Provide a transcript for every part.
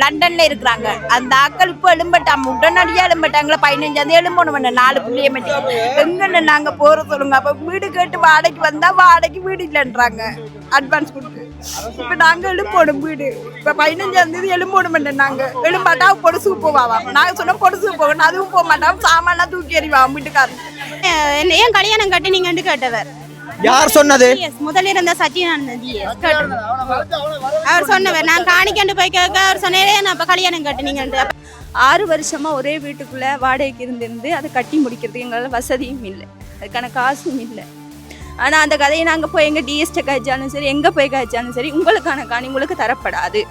லண்டன்ல இருக்கிறாங்க. அந்த ஆக்கள் இப்போ எழும்பட்டாம உடனடியா எழும்பட்டாங்களா? பதினஞ்சாந்தேதி எழும்பணும் நாலு பிள்ளைய மட்டும். எங்கன்னு நாங்க போற சொல்லுங்க. அப்ப வீடு கேட்டு வாடகைக்கு வந்தா வாடகைக்கு வீடு இல்லைன்றாங்க. அட்வான்ஸ் கொடுத்து. இப்ப நாங்க எழும்பணும் வீடு. இப்ப பதினஞ்சாம் தேதி எழும்பணும் நாங்க. எழும்பாட்டா பொடுசு போவாவா? நாங்க சொன்ன பொடுசு போகணும். அதுவும் போக மாட்டோம் சாமான்லாம் தூக்கி எறிவா வீட்டுக்காரன். என்ன ஏன் கல்யாணம் கட்டினீங்கன்னு கேட்டவர். யார் சொன்னது? முதல்ல இருந்த கேட்டவர் அவர் சொன்னவர் நான் காணிக்கண்டு போய் கேட்க அவர் சொன்னேன் நான் அப்ப கல்யாணம் கட்டினீங்கன்ட்டு. அப்ப ஆறு வருஷமா ஒரே வீட்டுக்குள்ள வாடகைக்கு இருந்திருந்து அதை கட்டி முடிக்கிறதுக்கு எங்களால் வசதியும் இல்லை. அதுக்கான காசும் இல்லை. ஆனா அந்த கதையை நாங்க போய் எங்க டிஎஸ்ட காய்ச்சாலும் சரி எங்க போய் காய்ச்சாலும் சரி உங்களுக்கான காணி உங்களுக்கு தரப்படாது.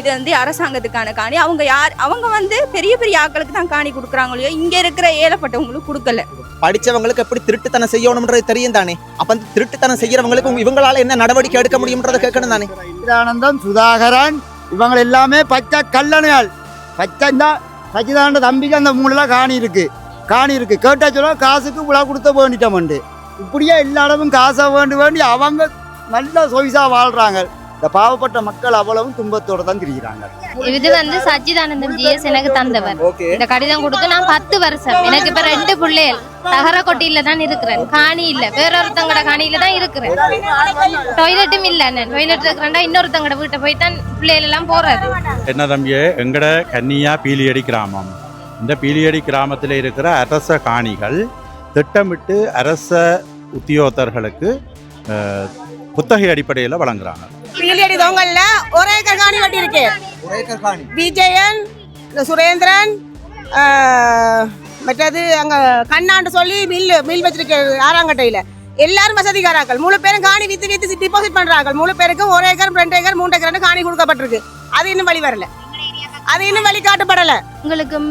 இது வந்து அரசாங்கத்துக்கான காணி. அவங்க யார் அவங்க வந்து பெரிய பெரிய ஆட்களுக்கு தான் காணி கொடுக்குறாங்களோ இங்க இருக்கிற ஏழப்பட்டவங்களுக்கு கொடுக்கல. படிச்சவங்களுக்கு எப்படி திருட்டுத்தனம் செய்யணும்ன்றது தெரியும் தானே? அப்ப அந்த திருட்டுத்தனம் செய்யறவங்களுக்கு இவங்களால என்ன நடவடிக்கை எடுக்க முடியும்ன்றதை கேட்கணும் தானே? சச்சிதானந்தம் சுதாகரன் இவங்க எல்லாமே பச்சை கல்லணையால் பச்சை இந்த சச்சிதானந்த தம்பிக்கு அந்த மூணுல காணி இருக்கு. காணி இருக்கு. கேட்டா சொல்ல காசுக்கு உலா கொடுத்த வேண்டிட்டோம் இப்படியே எல்லா இடமும் காசை வேண்டி வேண்டி அவங்க நல்ல சொய்சா வாழ்றாங்க. இந்த பாவப்பட்ட மக்கள் அவ்வளவும் துன்பத்தோட தான் திரிகிறாங்க. இது வந்து சச்சிதானந்தம் ஜிஎஸ் எனக்கு தந்தவர் இந்த கடிதம் கொடுத்து நான் பத்து வருஷம். எனக்கு இப்ப ரெண்டு பிள்ளைகள். தகரக்கொட்டியில தான் இருக்கிறேன். காணி இல்ல. வேற ஒருத்தங்கட காணியில தான் இருக்கிறேன். டாய்லெட்டும் இல்ல டாய்லெட் இருக்கிறேன்டா இன்னொருத்தங்கட வீட்டை போய் தான் பிள்ளைகள் எல்லாம் போறது என்ன தம்பியே? எங்கட கன்னியா பீலியடி கிராமம். இந்த பீலியடி கிராமத்தில் இருக்கிற அரச காணிகள் திட்டமிட்டு அரச உத்தியோகத்தர்களுக்கு அஹ், குத்தகை அடிப்படையில் வழங்குறாங்க. பீலியடி தொங்கல்ல ஒரு ஏக்கர் காணி வெட்டி இருக்கு ஒரே ஏக்கர் காணி விஜயன் இந்த சுரேந்திரன் மற்றது அங்க கண்ணாண்டு சொல்லி மில் மில் வச்சிருக்க ஆறாங்கட்டையில. எல்லாரும் வசதிக்காராக்கள். மூணு பேரும் காணி வித்து வித்து டிபாசிட் பண்றாங்க மூணு பேருக்கும் ஒரு ஏக்கர் ரெண்டு ஏக்கர் மூணு ஏக்கர் காணி கொடுக்கப்பட்டிருக்கு. அது இன்னும் வழி வரல. அது இன்னும் வழி காட்டப்படல. உங்களுக்கும்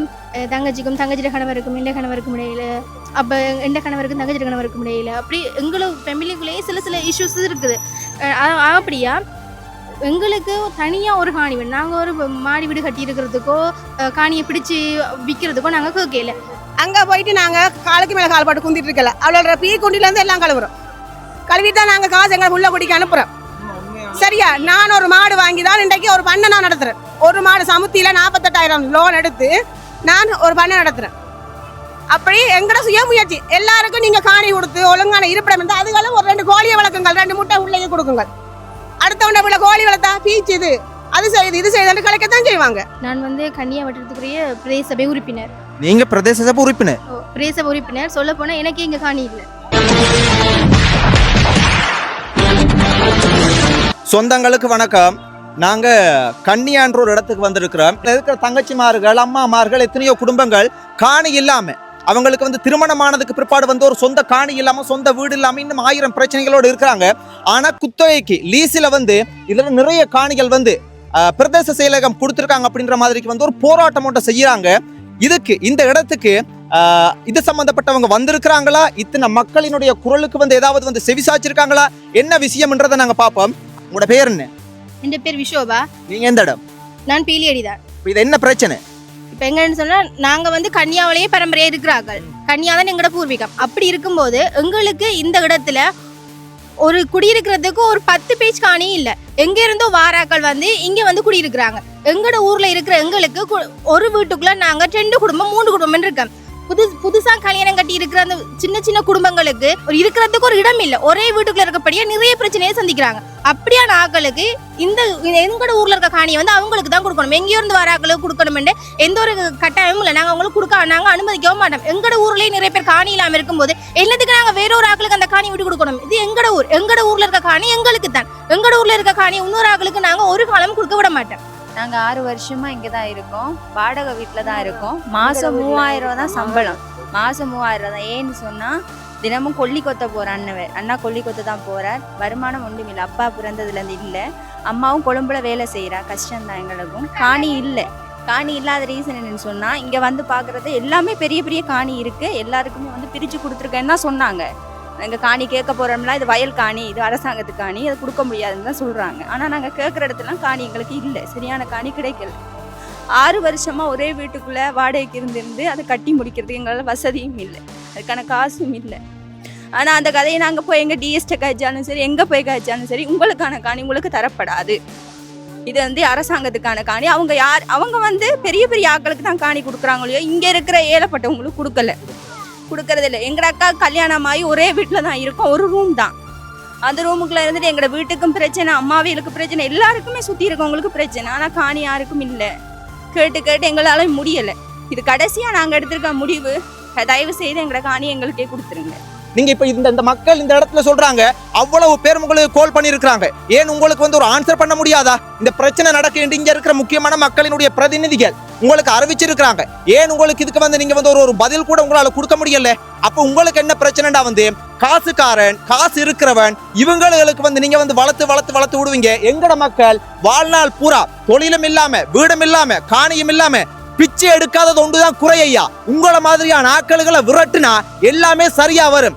தங்கச்சிக்கும் தங்கச்சியோட கணவருக்கும் எந்த கணவருக்கும் இடையில அப்போ எந்த கணவருக்கும் தங்கச்சியோட கணவருக்கும் இடையில அப்படி எங்களுக்கு ஃபேமிலிக்குள்ளேயே சில சில இஷ்யூஸ் இருக்குது. அப்படியா? எங்களுக்கு தனியாக ஒரு காணி வேணும். நாங்கள் ஒரு மாடி வீடு கட்டி இருக்கிறதுக்கோ காணியை பிடிச்சு விற்கிறதுக்கோ நாங்கள் கேட்கல. அங்கே போயிட்டு நாங்கள் காலுக்கு மேலே கால் போட்டு குந்திட்டு இருக்கல. அவளோட பீ குண்டிலேருந்து எல்லாம் கழுவுறோம். கழுவி தான் நாங்கள் காசு எங்களை உள்ள குடிக்க அனுப்புறோம். சரியா? நான் ஒரு மாடு வாங்கி தான் இன்றைக்கு ஒரு பண்ணை நான் நடத்துகிறேன் ஒரு மாடு சமுத்தியில நாற்பத்தெட்டாயிரம் லோன் எடுத்து நான் ஒரு பண்ணை நடத்துறேன். அப்படி எங்கட சுய முயற்சி. எல்லாருக்கும் நீங்க காணி கொடுத்து ஒழுங்கான இருப்பிடம் இருந்தா அதுகளும் ஒரு ரெண்டு கோழியை வளர்க்குங்கள் ரெண்டு முட்டை உள்ளே கொடுக்குங்கள். அடுத்தவன உள்ள கோழி வளர்த்தா பீச்சு இது அது செய்யுது இது செய்யுது கலைக்கத்தான் செய்வாங்க. நான் வந்து கன்னியா வட்டத்துக்குரிய பிரதேச சபை உறுப்பினர். நீங்க பிரதேச சபை உறுப்பினர்? ஓ, பிரதேச சபை உறுப்பினர். சொல்ல போனா எனக்கு இங்க காணி இல்லை. சொந்தங்களுக்கு வணக்கம். நாங்கள் கன்னியான்ற ஒரு இடத்துக்கு வந்திருக்கிறோம். இருக்கிற தங்கச்சிமார்கள் அம்மாமார்கள் எத்தனையோ குடும்பங்கள் காணி இல்லாமல் அவங்களுக்கு வந்து திருமணமானதுக்கு பிற்பாடு வந்து ஒரு சொந்த காணி இல்லாமல் சொந்த வீடு இல்லாமல் இன்னும் ஆயிரம் பிரச்சனைகளோடு இருக்கிறாங்க. ஆனால் குத்தகைக்கு லீஸில் வந்து இதில் நிறைய காணிகள் வந்து பிரதேச செயலகம் கொடுத்துருக்காங்க அப்படின்ற மாதிரிக்கு வந்து ஒரு போராட்டம் ஒன்றை செய்கிறாங்க இதுக்கு இந்த இடத்துக்கு இது சம்பந்தப்பட்டவங்க வந்திருக்கிறாங்களா? இத்தனை மக்களினுடைய குரலுக்கு வந்து ஏதாவது வந்து செவிசாச்சிருக்காங்களா என்ன விஷயம்ன்றதை நாங்கள் பார்ப்போம். உங்களோட பேர் என்ன? என் பேர் விஷோபா நீங்க எந்த இடம்? நான் பீலியடி தான் இப்ப இது என்ன பிரச்சனை? இப்போ எங்கன்னு சொன்னா நாங்க வந்து கன்னியாவிலேயே பரம்பரையா இருக்கிறார்கள். கன்னியா தான் எங்களோட பூர்வீகம். அப்படி இருக்கும்போது எங்களுக்கு இந்த இடத்துல ஒரு குடியிருக்கிறதுக்கு ஒரு பத்து பேஜ் காணி இல்ல. எங்க இருந்தோ வாராக்கள் வந்து இங்க வந்து குடியிருக்கிறாங்க. எங்களோட ஊர்ல இருக்கிற எங்களுக்கு ஒரு வீட்டுக்குள்ள நாங்க ரெண்டு குடும்பம் மூணு குடும்பம் இருக்கோம். புது புதுசா கல்யாணம் கட்டி இருக்கிற அந்த சின்ன சின்ன குடும்பங்களுக்கு ஒரு இருக்கிறதுக்கு ஒரு இடம் இல்ல ஒரே வீட்டுக்குள்ள இருக்கப்படியே நிறைய பிரச்சனையை சந்திக்கிறாங்க. அப்படியான ஆட்களுக்கு இந்த எங்களோட ஊர்ல இருக்க காணியை வந்து அவங்களுக்கு தான் கொடுக்கணும். எங்கேயோ இருந்து வர ஆக்களுக்கு கொடுக்கணும்னு எந்த ஒரு கட்டாயமும் இல்லை. நாங்க அவங்களுக்கு கொடுக்க நாங்க அனுமதிக்கவும் மாட்டோம். எங்களோட ஊர்லயே நிறைய பேர் காணி இல்லாம இருக்கும்போது என்னத்துக்கு நாங்க வேற ஒரு ஆட்களுக்கு அந்த காணி விட்டு கொடுக்கணும்? இது எங்களோட ஊர். எங்களோட ஊர்ல இருக்க காணி எங்களுக்கு தான். எங்களோட ஊர்ல இருக்க காணி இன்னொரு ஆட்களுக்கு நாங்க ஒரு காலம் கொடுக்க விட மாட்டோம். நாங்க ஆறு வருஷமா இங்க தான் இருக்கோம். வாடகை வீட்டுல தான் இருக்கோம். மாசம் மூவாயிரம் ரூபா தான் சம்பளம். மாசம் மூவாயிரம் ரூபா தான். ஏன்னு சொன்னா தினமும் கொல்லி கொத்த போற அண்ணன் அண்ணா கொல்லி கொத்த தான் போறார். வருமானம் ஒன்றும் இல்லை. அப்பா பிறந்ததுல இருந்து இல்ல. அம்மாவும் கொழும்புல வேலை செய்யறா கஷ்டம் தான் எங்களுக்கும். காணி இல்ல. காணி இல்லாத ரீசன் என்னன்னு சொன்னா இங்க வந்து பாக்குறது எல்லாமே பெரிய பெரிய காணி இருக்கு. எல்லாருக்குமே வந்து பிரிச்சு கொடுத்துருக்கேன்னு தான் சொன்னாங்க. எங்கள் காணி கேட்க போகிறோம்னா இது வயல் காணி இது அரசாங்கத்து காணி அதை கொடுக்க முடியாதுன்னு தான் சொல்கிறாங்க ஆனால் நாங்கள் கேட்குற இடத்துலாம் காணி எங்களுக்கு இல்லை. சரியான காணி கிடைக்கல. ஆறு வருஷமாக ஒரே வீட்டுக்குள்ளே வாடகைக்கு இருந்திருந்து அதை கட்டி முடிக்கிறதுக்கு எங்களால் வசதியும் இல்லை. அதுக்கான காசும் இல்லை. ஆனால் அந்த கதையை நாங்கள் போய் எங்கள் டிஎஸ்ட காய்ச்சாலும் சரி எங்கே போய் காய்ச்சாலும் சரி உங்களுக்கான காணி உங்களுக்கு தரப்படாது. இது வந்து அரசாங்கத்துக்கான காணி. அவங்க யார் அவங்க வந்து பெரிய பெரிய ஆட்களுக்கு தான் காணி கொடுக்குறாங்களோ இங்கே இருக்கிற ஏழைப்பட்டவங்களுக்கு கொடுக்கல. கொடுக்கறது இல்லை எங்கள் அக்கா கல்யாணம் ஆகி ஒரே வீட்டில் தான் இருக்கோம். ஒரு ரூம் தான். அந்த ரூமுக்குள்ள இருந்துட்டு எங்களோட வீட்டுக்கும் பிரச்சனை அம்மாவிகளுக்கு பிரச்சனை எல்லாருக்குமே சுற்றி இருக்கவங்களுக்கு பிரச்சனை. ஆனால் காணி யாருக்கும் இல்லை. கேட்டு கேட்டு எங்களால் முடியலை. இது கடைசியாக நாங்கள் எடுத்திருக்க முடிவு. தயவு செய்து எங்களோட காணி எங்களுக்கே கொடுத்துருங்க. நீங்க இப்ப இந்த இந்த மக்கள் இந்த இடத்துல சொல்றாங்க அவ்வளவு பேர் உங்களுக்கு கால் பண்ணியிருக்கிறாங்க ஏன் உங்களுக்கு வந்து ஒரு ஆன்சர் பண்ண முடியாதா? இந்த பிரச்சனை நடக்க இங்க இருக்கிற முக்கியமான மக்களினுடைய பிரதிநிதிகள். உங்களுக்கு அறிவிச்சிருக்கிறாங்க. ஏன் உங்களுக்கு இதுக்கு வந்து நீங்க வந்து ஒரு ஒரு பதில் கூட உங்களால கொடுக்க முடியல? அப்ப உங்களுக்கு என்ன பிரச்சனைடா வந்து? காசுக்காரன் காசு இருக்கிறவன் இவங்களுக்கு வந்து நீங்க வந்து வளர்த்து வளர்த்து வளர்த்து விடுவீங்க. எங்கட மக்கள் வாழ்நாள் பூரா தொழிலும் இல்லாம வீடும் இல்லாம காணியும் இல்லாம பிச்சை எடுக்காதது ஒன்றுதான் குறையா உங்களை மாதிரியான ஆட்களுகளை விரட்டுனா எல்லாமே சரியா வரும்.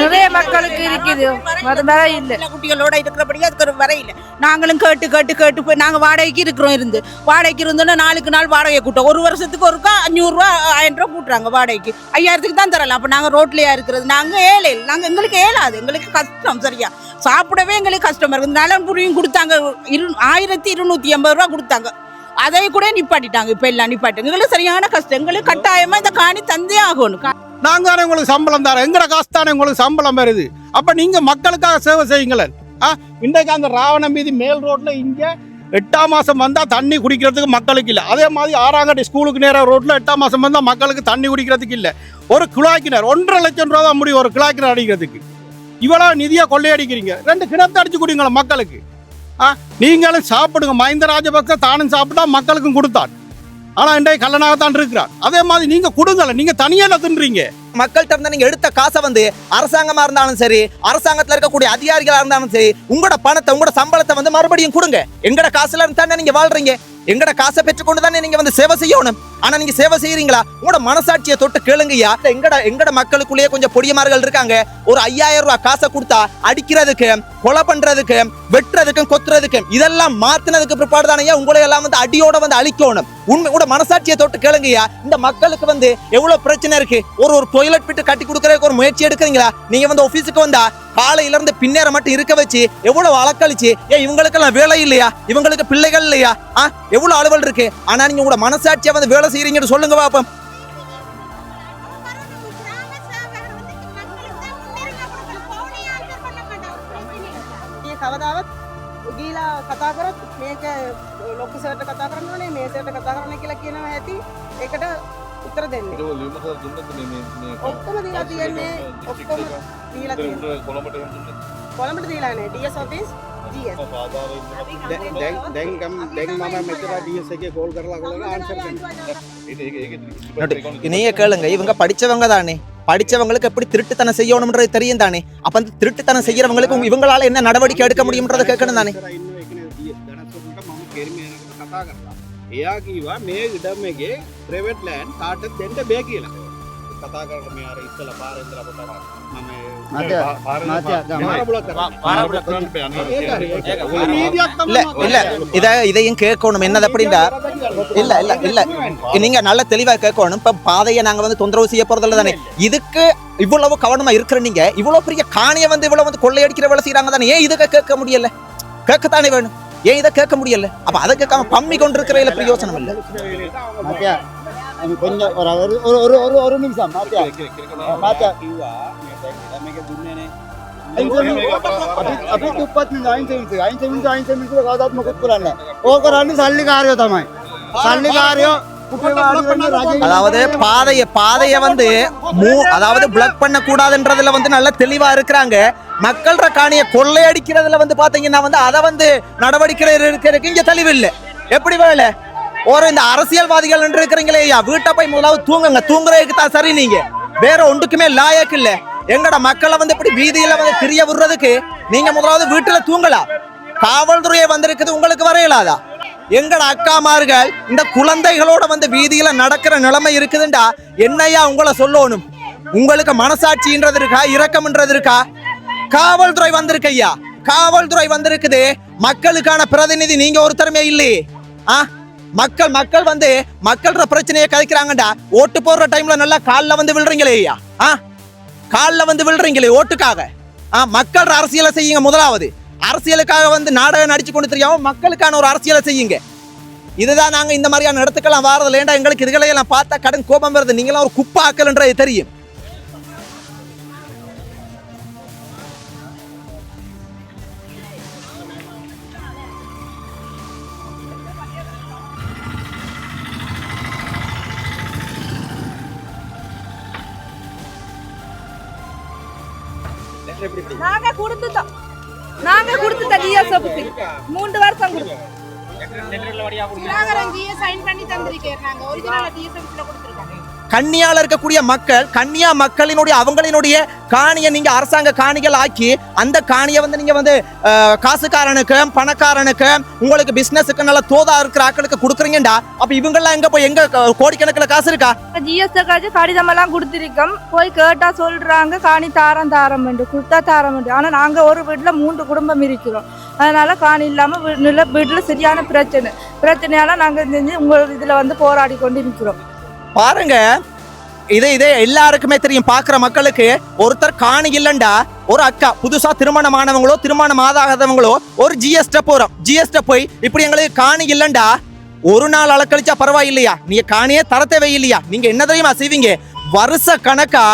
நிறைய மக்களுக்கு இருக்குது. அது இல்லை. குட்டிகளோட இருக்கிறபடியே அதுக்கு ஒரு வரையில நாங்களும் கேட்டு கேட்டு கேட்டு போய் நாங்கள் வாடகைக்கு இருக்கிறோம் இருந்து. வாடகைக்கு இருந்தோன்னா நாளுக்கு நாள் வாடகை கூட்டம் ஒரு வருஷத்துக்கு ஒருக்கா அஞ்சூறுரூவா ஆயிரம் ரூபா கூட்டுறாங்க வாடகைக்கு. ஐயாயிரத்துக்கு தான் தரலாம். அப்போ நாங்கள் ரோட்லையா இருக்கிறது? நாங்கள் ஏழை. நாங்கள் எங்களுக்கு ஏழாது. எங்களுக்கு கஷ்டம் சரியா. சாப்பிடவே எங்களுக்கு கஷ்டமா இருக்குது. நலன் புரியும் கொடுத்தாங்க. இரு ஆயிரத்தி இருநூத்தி எண்பது ரூபா கொடுத்தாங்க. அதை கூட நிப்பாட்டிட்டாங்க. இப்போ எல்லாம் நிப்பாட்டு எங்களுக்கு சரியான கஷ்டம். எங்களுக்கு கட்டாயமா இந்த காணி தந்தே ஆகணும். நாங்கள் நாங்க தானே உங்களுக்கு சம்பளம் தரோம். எங்கட காசு தானே உங்களுக்கு சம்பளம் வருது. அப்ப நீங்க மக்களுக்காக சேவை செய்யுங்களேன். ஆ இன்றைக்கு அந்த ராவணம் மீதி மேல் ரோட்டில் இங்கே எட்டாம் மாதம் வந்தால் தண்ணி குடிக்கிறதுக்கு மக்களுக்கு இல்லை. அதே மாதிரி ஆறாங்கட்டி ஸ்கூலுக்கு நேராக ரோட்டில் எட்டாம் மாதம் வந்தால் மக்களுக்கு தண்ணி குடிக்கிறதுக்கு இல்லை. ஒரு கிளாய்க்கினர் ஒன்றரை லட்சம் ரூபா தான் முடியும் ஒரு கிளாய்க்கினர் அடிக்கிறதுக்கு. இவ்வளோ நிதியாக கொள்ளையடிக்கிறீங்க. ரெண்டு கிணத்து அடிச்சு குடிங்களா மக்களுக்கு. ஆ நீங்களும் சாப்பிடுங்க. மஹிந்த ராஜபக்ச தானும் சாப்பிட்டா மக்களுக்கும் கொடுத்தான். ஆனா இன்றைக்கு கல்லனாகத்தான் இருக்கிறார். அதே மாதிரி நீங்க கொடுங்கல நீங்க தனியா தின்றீங்க? மக்கள்கிட்ட இருந்து நீங்க எடுத்த காசை வந்து அரசாங்கமா இருந்தாலும் சரி அரசாங்கத்துல இருக்கக்கூடிய அதிகாரிகளா இருந்தாலும் சரி உங்களோட பணத்தை உங்களோட சம்பளத்தை வந்து மறுபடியும் கொடுங்க. எங்கட காசுல இருந்தா நீங்க வாழ்றீங்க? எங்கட காசை பெற்றுக்கொண்டு தானே நீங்க வந்து சேவை செய்யணும்? ஆனா நீங்க சேவை செய்யறீங்களா? உங்களோட மனசாட்சியை தொட்டு கேளுங்கய்யா எங்கட எங்கட மக்களுக்குள்ளேயே கொஞ்சம் பொடியமார்கள் இருக்காங்க. ஒரு ஐயாயிரம் ரூபாய் காசை கொடுத்தா அடிக்கிறதுக்கு கொலை பண்றதுக்கு வெட்டுறதுக்கும் கொத்துறதுக்கும் இதெல்லாம் மாத்தினதுக்கு பிற்பாடு தானே உங்களை எல்லாம் வந்து அடியோட வந்து அழிக்கணும். உண்மை கூட மனசாட்சியை தொட்டு கேளுங்கய்யா இந்த மக்களுக்கு வந்து எவ்வளவு பிரச்சனை இருக்கு? ஒரு ஒரு டொய்லெட் பிட்டு கட்டி கொடுக்கறதுக்கு ஒரு முயற்சி எடுக்கிறீங்களா? நீங்க வந்து ஆபீஸுக்கு வந்தா காலையில இருந்து பின்னேற மட்டும் இருக்க வச்சு எவ்வளவு அலக்கழிச்சு ஏன் இவங்களுக்கெல்லாம் வேலை இல்லையா இவங்களுக்கு பிள்ளைகள் இல்லையா ஆ எவ்வளவு அலுவல் இருக்கு ஆனா நீங்க உங்களோட மனசாட்சியா வந்து வேலை செய்யறீங்கன்னு சொல்லுங்க பாப்போம் ඒ කවදාවත් ගීලා කතා කරත් මේක ලොක්කු සට කතා කරන්න ඕනේ මේ සට කතා කරන කියලා කියනවා ඇති ඒකට ഇത്ര തന്നെ ഒപ്പം നീളത്തിൽ തന്നെ ഒപ്പം നീളത്തിൽ കൊളമ്പട്ട് നീളാണ് ഡി എസ് ഓഫീസ് जी है डेंग कम डेंग मामा मेरा डीएसए கேளுங்க இவங்க படிச்சவங்க தானே படிச்சவங்களுக்கு எப்படி திருட்டுத்தனம் செய்யணும்ன்றது தெரியும் தானே அப்ப அந்த திருட்டுத்தனம் செய்யறவங்களுக்கு இவங்களால என்ன நடவடிக்கை எடுக்க முடியும்ன்றதை கேட்கணும் தானே කතා කරලා එයා කීවා මේ ඉඩම් එකේ ප්‍රයිවට් ලෑන්ඩ් කාටත් දෙන්න බෑ කියලා කතා කරලා මේ අර ඉස්සලා පාරේ ඉඳලා අපට මම இல்ல இல்ல இத இதையும் கேட்கணும் என்னது அப்படின்டா இல்ல இல்ல இல்ல நீங்க நல்ல தெளிவா கேட்கணும் இப்ப பாதையை நாங்க வந்து தொந்தரவு செய்ய போறதில்ல தானே இதுக்கு இவ்வளவு கவனமா இருக்கிற நீங்க இவ்வளவு பெரிய காணியை வந்து இவ்வளவு வந்து கொள்ளையடிக்கிற வேலை செய்யறாங்க தானே ஏன் இதுக்கு கேட்க முடியல கேட்கத்தானே வேணும் ஏன் இதை கேட்க முடியல அப்ப அதை கேட்காம பம்மி கொண்டிருக்கிற பிரயோசனம் இல்ல මාත්‍යා கொஞ்சம் ஒரு ஒரு ஒரு ஒரு ஒரு ஒரு நிமிஷம் மாத்தியா மாத்தியா මේක දුන්නේ නේ අපි තුප්පත් මිනිස්සු අයින්ස මිනිස්සු අයින්ස මිනිස්සු අයින්ස මිනිස්සු කවදාවත් මොකුත් කරන්නේ ඕක කරන්නේ සල්ලිකාරයෝ තමයි සල්ලිකාරයෝ කුටේ වාඩි වෙන්න රජේ அதாவது பாதைய பாதைய வந்து மூ அதாவது பிளாக் பண்ண கூடாதுன்றதுல வந்து நல்ல தெளிவா இருக்கிறாங்க. மக்கள்ற காணிய கொள்ளையடிக்கிறதுல வந்து பாத்தீங்கன்னா வந்து அதை வந்து நடவடிக்கை இருக்கிறதுக்கு இங்க தெளிவு இல்ல எப்படி வேலை? ஒரு இந்த அரசியல்வாதிகள் இருக்கிறீங்களே ஐயா வீட்டை போய் முதலாவது தூங்குங்க. தூங்குறதுக்கு தான் சரி நீங்க. வேற ஒன்றுக்குமே லாயக்கு இல்ல. எங்கட மக்களை வந்து இப்படி வீதியில வந்து திரிய விடுறதுக்கு நீங்க முதலாவது வீட்டுல தூங்கலாம். காவல்துறையை வந்திருக்குது உங்களுக்கு வரையலாதா? எங்கட அக்காமார்கள் இந்த குழந்தைகளோட வந்து வீதியில நடக்கிற நிலைமை இருக்குதுண்டா? என்னையா உங்களை சொல்லணும்? உங்களுக்கு மனசாட்சின்றது இருக்கா இரக்கம்ன்றது இருக்கா காவல்துறை வந்திருக்கையா? காவல்துறை வந்திருக்குது. மக்களுக்கான பிரதிநிதி நீங்க ஒருத்தருமே இல்லையே ஆ? மக்கள் மக்கள் வந்து மக்கள்ற பிரச்சனையை கதைக்கிறாங்கடா ஓட்டு போடுற டைம்ல நல்லா காலில் வந்து விழுறீங்களே ஐயா. ஆ? காலில் வந்து விழுறீங்களே ஓட்டுக்காக. ஆ மக்கள் அரசியலை செய்யுங்க முதலாவது. அரசியலுக்காக வந்து நாடகம் நடிச்சு கொண்டு தெரியாமல் மக்களுக்கான ஒரு அரசியலை செய்யுங்க. இதுதான் நாங்கள் இந்த மாதிரியான இடத்துக்கெல்லாம் வாரதில்ல ஏன்டா எங்களுக்கு இதுகளையெல்லாம் பார்த்தா கடன் கோபம் வருது. நீங்களாம் ஒரு குப்பை ஆக்கல்ன்றது தெரியும். மூன்று வருஷம் கொடுத்தோம் சைன் பண்ணி தந்திருக்கேன் நாங்க ஒரிஜினல் டிஎஸ்எம்ல கொடுத்துருக்கோம் கன்னியால இருக்கக்கூடிய மக்கள் கன்னியா மக்களினுடைய அவங்களினுடைய காணியை நீங்க அரசாங்க காணிகள் ஆக்கி அந்த காணியை வந்து நீங்க வந்து காசுக்காரனுக்கு பணக்காரனுக்கு உங்களுக்கு பிசினஸுக்கு நல்ல தோதா இருக்கிற ஆக்களுக்கு கொடுக்குறீங்கடா அப்ப இவங்கெல்லாம் எங்க போய் எங்க கோடிக்கணக்கில் காசு இருக்கா? ஜிஎஸ்டி காச்சு கடிதம் எல்லாம் கொடுத்துருக்கோம். போய் கேட்டா சொல்றாங்க காணி தாரம் தாரம் என்று கொடுத்தா தாரம் என்று. ஆனா நாங்க ஒரு வீட்டுல மூன்று குடும்பம் இருக்கிறோம். அதனால காணி இல்லாம வீ- வீட்டுல சரியான பிரச்சனை. பிரச்சனையால நாங்க செஞ்சு இதுல வந்து போராடி கொண்டு நிற்கிறோம் பாருங்க. இதே இதே எல்லாருக்குமே தெரியும். பார்க்குற மக்களுக்கு ஒருத்தர் காணி இல்லைண்டா ஒரு அக்கா புதுசா திருமணமானவங்களோ திருமணம் ஆகாதவங்களோ ஒரு ஜிஎஸ்ட போறோம். ஜிஎஸ்ட போய் இப்படி எங்களுக்கு காணி இல்லைண்டா ஒரு நாள் அளக்களிச்சா பரவாயில்லையா? நீங்க காணியே தர தேவையில்லையா? நீங்க என்ன தெரியுமா செய்வீங்க? வருஷ கணக்கா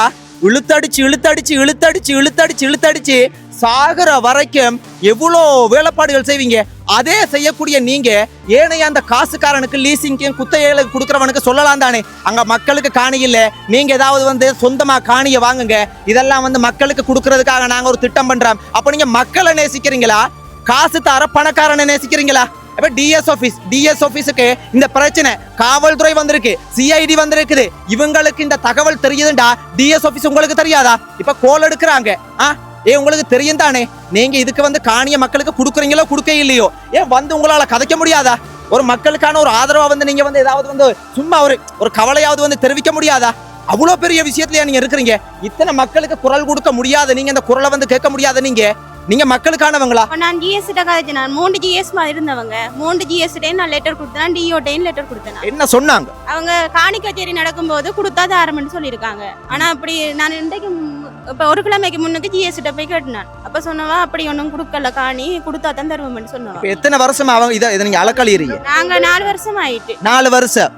இழுத்தடிச்சு இழுத்தடிச்சு இழுத்தடிச்சு இழுத்தடிச்சு இழுத்தடிச்சு சாகிற வரைக்கும் எவ்வளோ வேலைப்பாடுகள் செய்வீங்க? அதே செய்யக்கூடிய நீங்க ஏனைய அந்த காசுக்காரனுக்கு லீசிங்க்கும் குத்தகைகளுக்கு கொடுக்குறவனுக்கு சொல்லலாம் தானே. அங்க மக்களுக்கு காணி இல்லை. நீங்க ஏதாவது வந்து சொந்தமா காணியை வாங்குங்க. இதெல்லாம் வந்து மக்களுக்கு கொடுக்கறதுக்காக நாங்க ஒரு திட்டம் பண்றோம். அப்ப நீங்க மக்களை நேசிக்கிறீங்களா? காசு தர பணக்காரனை நேசிக்கிறீங்களா? இப்போ டிஎஸ் ஆஃபீஸ் டிஎஸ் ஆஃபீஸுக்கு இந்த பிரச்சனை காவல்துறை வந்திருக்கு சிஐடி வந்திருக்குது. இவங்களுக்கு இந்த தகவல் தெரியுதுண்டா? டிஎஸ் ஆஃபீஸ் உங்களுக்கு தெரியாதா? இப்போ கோல் எடுக்கிறாங்க. ஆ? ஏ உங்களுக்கு தெரியும் தானே? நீங்க இதுக்கு வந்து காணிய மக்களுக்கு கொடுக்குறீங்களோ கொடுக்க இல்லையோ? ஏன் வந்து உங்களால கதைக்க முடியாதா? ஒரு மக்களுக்கான ஒரு ஆதரவா வந்து நீங்க வந்து ஏதாவது வந்து சும்மா ஒரு ஒரு கவலையாவது வந்து தெரிவிக்க முடியாதா? அவ்வளோ பெரிய விஷயத்துலயா நீங்க இருக்கிறீங்க? இத்தனை மக்களுக்கு குரல் கொடுக்க முடியாத நீங்க அந்த குரலை வந்து கேட்க முடியாத நீங்க? நீங்க மக்களுக்கானவங்களா? நான் ஜிஎஸ்ட கதைச்சு நான் மூன்று ஜிஎஸ் இருந்தவங்க. மூன்று ஜிஎஸ்டே நான் லெட்டர் கொடுத்தேன்? டிஓட்டையும் லெட்டர் கொடுத்தேன்? என்ன சொன்னாங்க? அவங்க காணி கச்சேரி நடக்கும்போது கொடுத்தா தாரம்னு சொல்லியிருக்காங்க. ஆனா அப்படி நான் இன்றைக்கு இப்ப ஒரு கிழமைக்கு முன்னுக்கு ஜிஎஸ்ட போய் கேட்டினான். அப்ப சொன்னவா அப்படி ஒன்றும் கொடுக்கல காணி கொடுத்தா தான் தருவோம்னு சொன்னவா. எத்தனை வருஷமா அவங்க இதை இதை நீங்க அலக்கழிறீங்க நாங்க நாலு வருஷம் ஆயிட்டு நாலு வருஷம்.